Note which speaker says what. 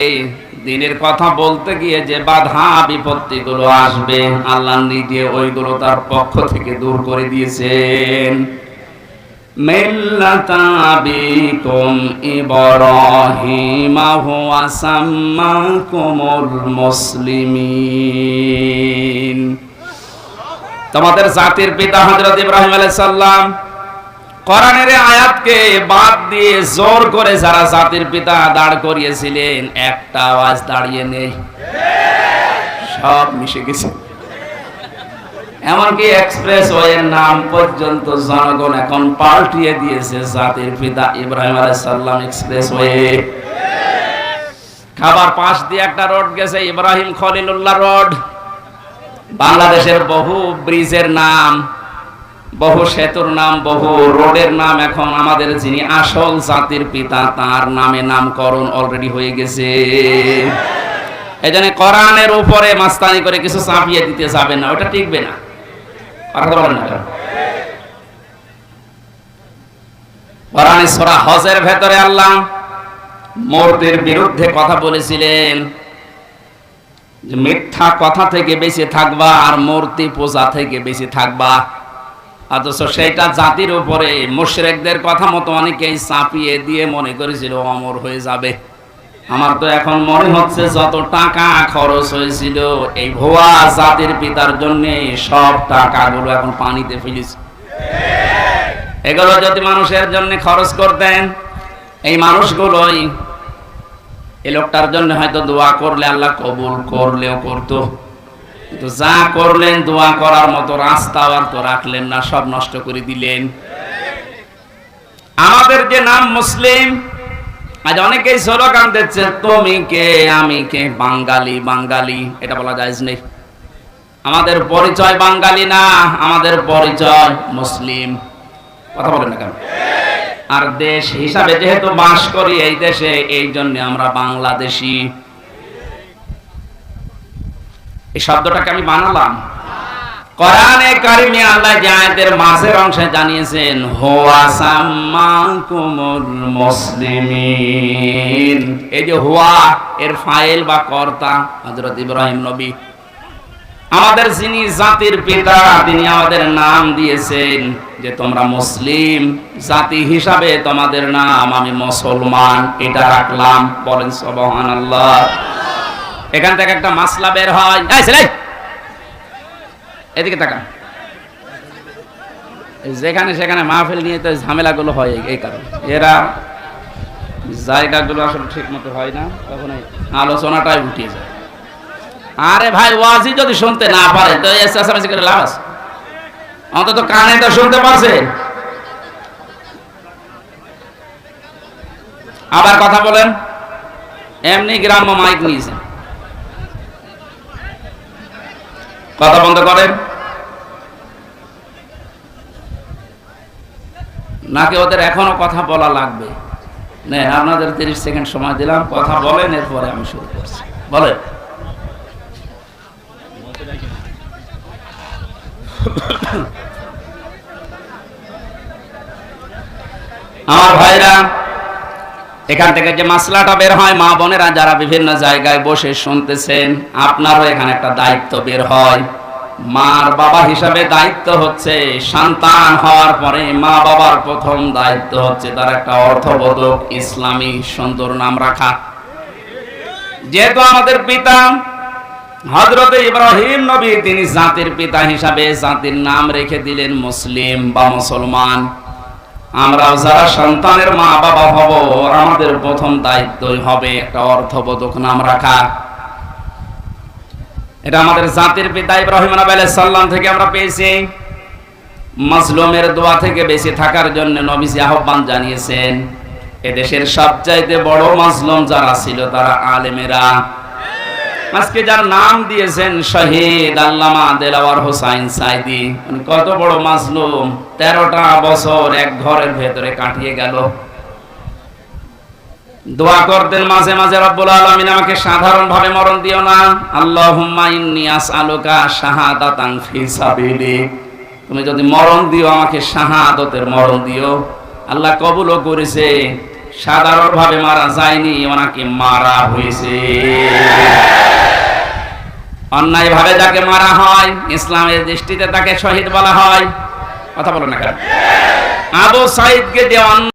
Speaker 1: এই দিনের কথা বলতে গিয়ে যে বাধা আসবে, আল্লাহ নিজে ওইগুলো তার পক্ষ থেকে দূর করে দিয়েছেন। তোমাদের জাতির পিতা হযরত ইব্রাহিম আলাইহিস কোরআনের আয়াতকে বাদ দিয়ে জোর করে যারা জাতির পিতা দাঁড় করিয়েছিলেন, একটা আওয়াজ দাঁড়িয়ে নেই। সব মিশে গেছে। এমনকি এক্সপ্রেস ওয়ের নাম পর্যন্ত জনগণ এখন পাল্টিয়ে দিয়েছে জাতির পিতা ইব্রাহিম আলাইহিস সালাম এক্সপ্রেস ওয়ে খাবার পাশ দিয়ে একটা রোড গেছে, ইব্রাহিম খলিলুল্লাহ রোড। বাংলাদেশের বহু ব্রিজের নাম বহু সেতুর নাম, বহু রোডের নাম এখন আমাদের যিনি আসল জাতির পিতা, তার নামে নামকরণ অলরেডি হয়ে গেছে। এই জন্য কোরআনের উপরে মাস্তানি করে কিছু চাপিয়ে দিতে যাবে না, ওটা টিকবে না? কোরআনে সূরা হজের ভেতরে আল্লাহ মূর্তির বিরুদ্ধে কথা বলেছিলেন মিথ্যা কথা থেকে বেঁচে থাকবা আর মূর্তি পূজা থেকে বেঁচে থাকবা। অথচ সেটা জাতির উপরে মুশরেকদের কথা মতো অনেকেই চাপিয়ে দিয়ে মনে করেছিল অমর হয়ে যাবে। আমার তো এখন মনে হচ্ছে যত টাকা খরচ হয়েছিল, এই ভুয়া জাতির পিতার জন্য সব টাকাগুলো এখন পানিতে ফেলেছে। এগুলো যদি মানুষের জন্য খরচ করতেন, এই মানুষগুলোই এই লোকটার জন্য হয়তো দোয়া করলে আল্লাহ কবুল করলেও করতো। কিন্তু যা করলেন, দোয়া করার মতো রাস্তা আর তো রাখলেন না, সব নষ্ট করে দিলেন। আমাদের যে নাম মুসলিম, আজ অনেকেই স্লোগান দিচ্ছে, তুমি কে, আমি কে? বাঙালি বাঙালি। এটা বলা যায় নেই আমাদের পরিচয় বাঙালি না, আমাদের পরিচয় মুসলিম। কথা বলেন না কেন? আর দেশ হিসাবে যেহেতু বাস করি এই দেশে, এই জন্য আমরা বাংলাদেশি। এই শব্দটাকে আমি বানালাম। আল্লাহ আমাদের যিনি জাতির পিতা, তিনি আমাদের নাম দিয়েছেন যে তোমরা মুসলিম, জাতি হিসাবে তোমাদের নাম আমি মুসলমান। এটা রাখলাম, বলেন সুবহানাল্লাহ। এখান থেকে একটা মাসলা বের হয়। এদিকে তাকা। যেখানে সেখানে মাহফিল নিয়ে তো ঝামেলাগুলো হয় এই- কারণে। এরা জায়গাগুলো আসলে ঠিক মতো হয় না, তখন আলোচনাটাই উঠিয়ে যায়। আরে ভাই, ওয়াজি যদি শুনতে না পারে, তো আছে। অন্তত কানে তো শুনতে পারছে। আবার কথা বলেন, এমনি গ্রাম্য মাইক নিয়েছে কথা বন্ধ করেন। নাকি ওদের এখনও কথা বলা লাগবে? না আপনাদের তিরিশ সেকেন্ড সময় দিলাম, কথা বলেন, এরপরে আমি শুরু করছি। বলেন। আমার ভাইরা এখান থেকে যে মাসলাটা বের হয়, মা বোনেরা যারা বিভিন্ন জায়গায় বসে শুনতেছেন, আপনারও এখানে একটা দায়িত্ব বের হয়। মার বাবা হিসাবে দায়িত্ব হচ্ছে সন্তান হওয়ার পরে মা বাবার প্রথম দায়িত্ব হচ্ছে তার একটা অর্থবোধক ইসলামী সুন্দর নাম রাখা। যেহেতু আমাদের পিতা হজরত ইব্রাহিম নবী, তিনি জাতির পিতা হিসাবে জাতির নাম রেখে দিলেন মুসলিম বা মুসলমান। আমরাও যারা সন্তানের মা বাবা হব, আমাদের প্রথম দায়িত্বই হবে একটা অর্থবোধক নাম রাখা। এটা আমাদের জাতির পিতা ইব্রাহিম আলাইহিস সালাম থেকে আমরা পেয়েছি। মাজলুমের দোয়া থেকে বেঁচে থাকার জন্য নবীজি আহ্বান জানিয়েছেন, এদেশের সবচাইতে বড় মাজলুম যারা ছিল তারা আলেমেরা। আজকে যার নাম দিয়েছেন শহীদ আল্লামা দেলাওয়ার হোসাইন সাইদি। কত বড় মাজলুম, তেরোটা বছর এক ঘরের ভেতরে কাটিয়ে গেল। দোয়া করতেন মাঝে মাঝে রব্বুল আলামিন আমাকে সাধারণ ভাবে মরণ দিও না। আল্লাহুম্মা ইন্নী আসআলুকা শাহাদাতান ফি সাবিলিক। তুমি যদি মরণ দিও, আমাকে শাহাদতের মরণ দিও। আল্লাহ কবুলও করেছে, সাধারণভাবে মারা যায়নি, ওনাকে মারা হয়েছে। অন্যায়ভাবে যাকে মারা হয়, ইসলামের দৃষ্টিতে তাকে শহীদ বলা হয়। কথা বলো না কেন? আবু সাইদকে অন্য